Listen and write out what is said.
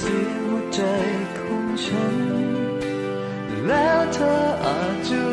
ที่หัวใจของฉัน แล้วเธออาจจะ